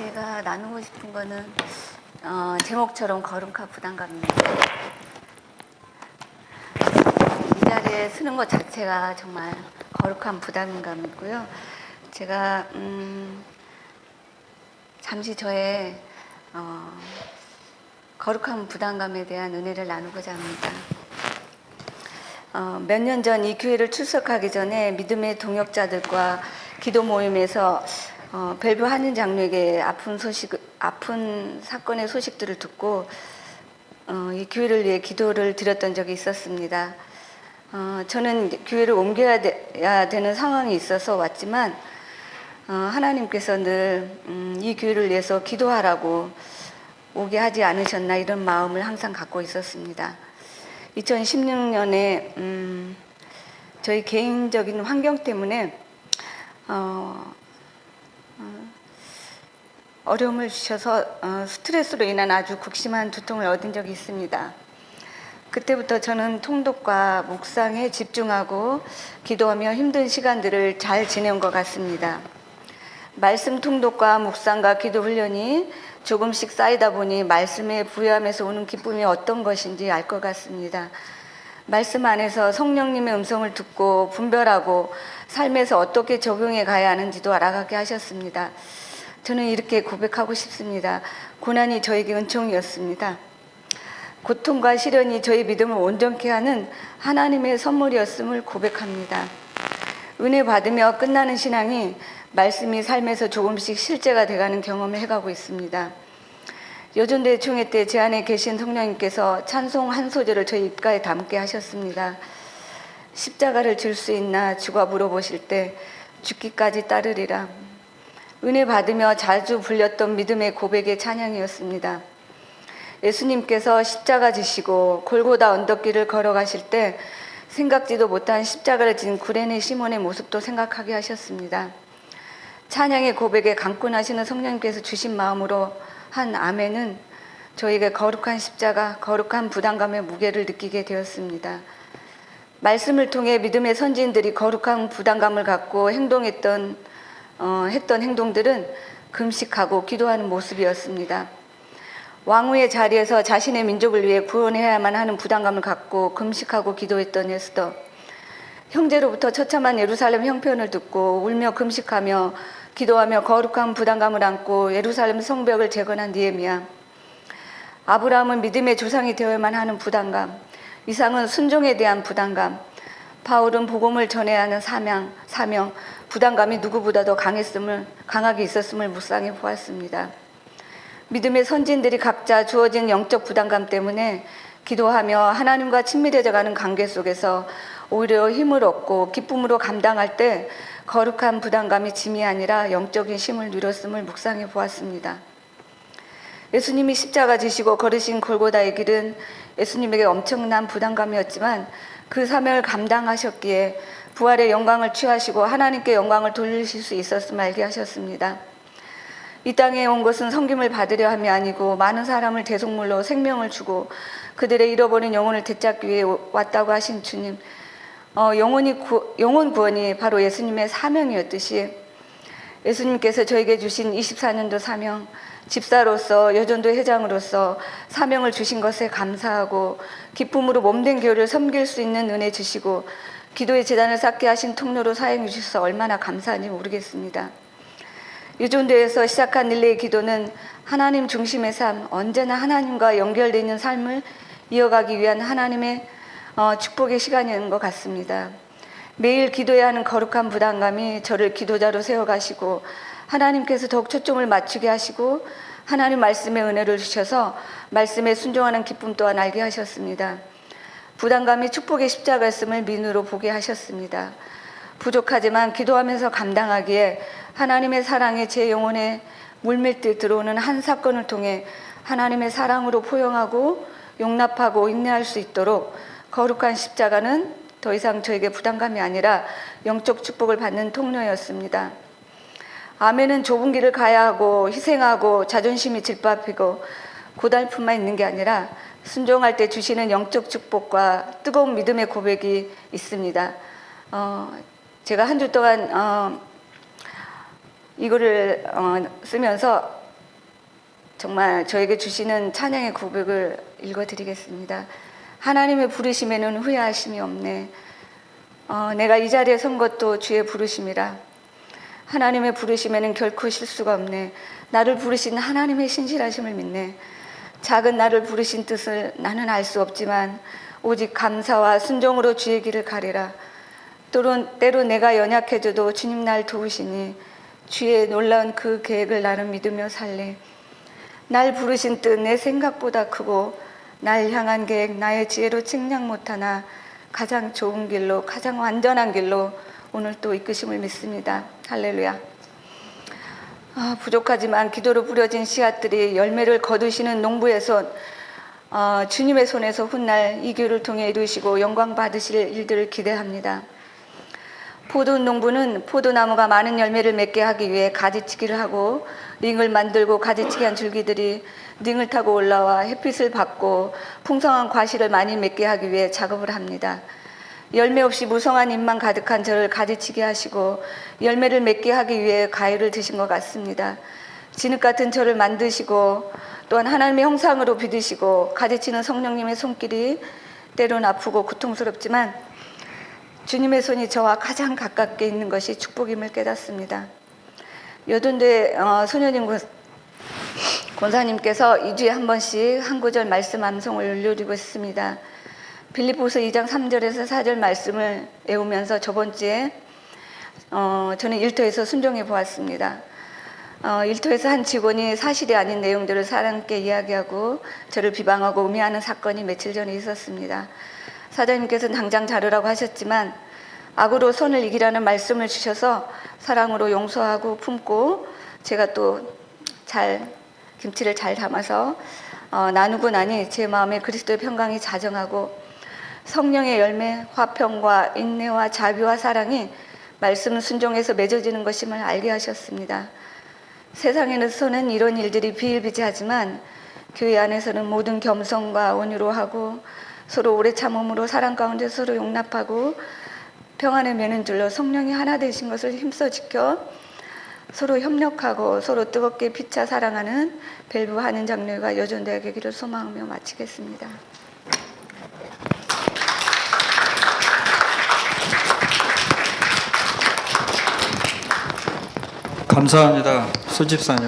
제가 나누고 싶은 거는 어, 제목처럼 거룩한 부담감입니다. 이 자리에 쓰는 것 자체가 정말 거룩한 부담감이고요. 제가 음, 잠시 저의 어, 거룩한 부담감에 대한 은혜를 나누고자 합니다. 어, 몇년 전 이 교회를 출석하기 전에 믿음의 동역자들과 기도 모임에서 어, 벨브 한인 장로에게 아픈 소식, 아픈 사건의 소식들을 듣고 어, 이 교회를 위해 기도를 드렸던 적이 있었습니다. 어, 저는 교회를 옮겨야 되, 는 상황이 있어서 왔지만 어, 하나님께서 늘 음, 이 교회를 위해서 기도하라고 오게 하지 않으셨나 이런 마음을 항상 갖고 있었습니다. 2016년에 음, 저희 개인적인 환경 때문에 어, 어, 려움을 주셔서 어, 스트레스로 인한 아주 극심한 두통을 얻은 적이 있습니다. 그때부터 저는 통독과 묵상에 집중하고 기도하며 힘든 시간들을 잘 지내온 것 같습니다. 말씀 통독과 묵상과 기도 훈련이 조금씩 쌓이다 보니 말씀에 부여하면서 오는 기쁨이 어떤 것인지 알 것 같습니다. 말씀 안에서 성령님의 음성을 듣고 분별하고 삶에서 어떻게 적용해 가야 하는지도 알아가게 하셨습니다. 저는 이렇게 고백하고 싶습니다. 고난이 저에게 은총이었습니다. 고통과 시련이 저희 믿음을 온전케 하는 하나님의 선물이었음을 고백합니다. 은혜 받으며 끝나는 신앙이 말씀이 삶에서 조금씩 실제가 돼가는 경험을 해가고 있습니다. 여전대 총회 때 제 안에 계신 성령님께서 찬송 한 소절을 저희 입가에 담게 하셨습니다. 십자가를 질수 있나 주가 물어보실 때 죽기까지 따르리라. 은혜 받으며 자주 불렸던 믿음의 고백의 찬양이었습니다. 예수님께서 십자가 지시고 골고다 언덕길을 걸어가실 때 생각지도 못한 십자가를 진 구레네 시몬의 모습도 생각하게 하셨습니다. 찬양의 고백에 강권하시는 성령님께서 주신 마음으로 한 아멘은 저에게 거룩한 십자가, 거룩한 부담감의 무게를 느끼게 되었습니다. 말씀을 통해 믿음의 선진들이 거룩한 부담감을 갖고 행동했던 어, 했던 행동들은 금식하고 기도하는 모습이었습니다. 왕후의 자리에서 자신의 민족을 위해 구원해야만 하는 부담감을 갖고 금식하고 기도했던 에스더. 형제로부터 처참한 예루살렘 형편을 듣고 울며 금식하며 기도하며 거룩한 부담감을 안고 예루살렘 성벽을 재건한 니에미야. 아브라함은 믿음의 조상이 되어야만 하는 부담감. 이상은 순종에 대한 부담감. 바울은 복음을 전해야 하는 사명, 사명, 부담감이 누구보다 더 강했음을 강하게 있었음을 묵상해 보았습니다. 믿음의 선진들이 각자 주어진 영적 부담감 때문에 기도하며 하나님과 친밀해져가는 관계 속에서 오히려 힘을 얻고 기쁨으로 감당할 때 거룩한 부담감이 짐이 아니라 영적인 힘을 누렸음을 묵상해 보았습니다. 예수님이 십자가 지시고 걸으신 골고다의 길은 예수님에게 엄청난 부담감이었지만 그 사명을 감당하셨기에 부활의 영광을 취하시고 하나님께 영광을 돌리실 수 있었음을 알게 하셨습니다. 이 땅에 온 것은 성김을 받으려 함이 아니고 많은 사람을 대속물로 생명을 주고 그들의 잃어버린 영혼을 되찾기 위해 왔다고 하신 주님. 어, 영혼이 구, 영혼 구원이 바로 예수님의 사명이었듯이 예수님께서 저에게 주신 24년도 사명, 집사로서 여전도 회장으로서 사명을 주신 것에 감사하고 기쁨으로 몸된 교회를 섬길 수 있는 은혜 주시고 기도의 재단을 쌓게 하신 통로로 사용해 주셔서 얼마나 감사한지 모르겠습니다. 유존대에서 시작한 릴레이 기도는 하나님 중심의 삶, 언제나 하나님과 연결되어 있는 삶을 이어가기 위한 하나님의 어, 축복의 시간인 것 같습니다. 매일 기도해야 하는 거룩한 부담감이 저를 기도자로 세워가시고 하나님께서 더욱 초점을 맞추게 하시고 하나님 말씀의 은혜를 주셔서 말씀에 순종하는 기쁨 또한 알게 하셨습니다. 부담감이 축복의 십자가였음을 민으로 보게 하셨습니다. 부족하지만 기도하면서 감당하기에 하나님의 사랑이 제 영혼에 물밀듯 들어오는 한 사건을 통해 하나님의 사랑으로 포용하고 용납하고 인내할 수 있도록 거룩한 십자가는 더 이상 저에게 부담감이 아니라 영적 축복을 받는 통로였습니다. 아멘은 좁은 길을 가야 하고 희생하고 자존심이 질밥이고 고달픔만 있는 게 아니라 순종할 때 주시는 영적 축복과 뜨거운 믿음의 고백이 있습니다. 어, 제가 한 주 동안 어, 이거를 어, 쓰면서 정말 저에게 주시는 찬양의 고백을 읽어드리겠습니다. 하나님의 부르심에는 후회하심이 없네. 어, 내가 이 자리에 선 것도 주의 부르심이라. 하나님의 부르심에는 결코 실수가 없네. 나를 부르신 하나님의 신실하심을 믿네. 작은 나를 부르신 뜻을 나는 알 수 없지만 오직 감사와 순종으로 주의 길을 가리라. 때론, 때로 내가 연약해져도 주님 날 도우시니 주의 놀라운 그 계획을 나는 믿으며 살래. 날 부르신 뜻 내 생각보다 크고 날 향한 계획 나의 지혜로 측량 못하나 가장 좋은 길로 가장 완전한 길로 오늘 또 이끄심을 믿습니다. 할렐루야. 아, 부족하지만 기도로 부려진 씨앗들이 열매를 거두시는 농부의 손, 어, 주님의 손에서 훗날 이 교를 통해 이루시고 영광 받으실 일들을 기대합니다. 포도 농부는 포도나무가 많은 열매를 맺게 하기 위해 가지치기를 하고 링을 만들고 가지치기 한 줄기들이 링을 타고 올라와 햇빛을 받고 풍성한 과실을 많이 맺게 하기 위해 작업을 합니다. 열매 없이 무성한 잎만 가득한 저를 가지치게 하시고 열매를 맺게 하기 위해 가위를 드신 것 같습니다. 진흙 같은 저를 만드시고 또한 하나님의 형상으로 빚으시고 가지치는 성령님의 손길이 때론 아프고 고통스럽지만 주님의 손이 저와 가장 가깝게 있는 것이 축복임을 깨닫습니다. 여든대 어, 소년님 군- 권사님께서 2주에 한 번씩 한 구절 말씀 암송을 올려드리고 있습니다. 빌립보서 2장 3절에서 4절 말씀을 외우면서 저번 주에 어, 저는 일터에서 순종해 보았습니다. 어, 일터에서 한 직원이 사실이 아닌 내용들을 사람께 이야기하고 저를 비방하고 음해하는 사건이 며칠 전에 있었습니다. 사장님께서는 당장 자르라고 하셨지만 악으로 선을 이기라는 말씀을 주셔서 사랑으로 용서하고 품고 제가 또 잘 김치를 잘 담아서 어, 나누고 나니 제 마음에 그리스도의 평강이 자정하고 성령의 열매, 화평과 인내와 자비와 사랑이 말씀 순종에서 맺어지는 것임을 알게 하셨습니다. 세상에서는 이런 일들이 비일비재하지만 교회 안에서는 모든 겸손과 온유로 하고 서로 오래 참음으로 사랑 가운데 서로 용납하고 평안을 매는 줄로 성령이 하나 되신 것을 힘써 지켜 서로 협력하고 서로 뜨겁게 피차 사랑하는 벨브 한인 장로가 여전되게 되기를 소망하며 마치겠습니다. 감사합니다. 소집사님.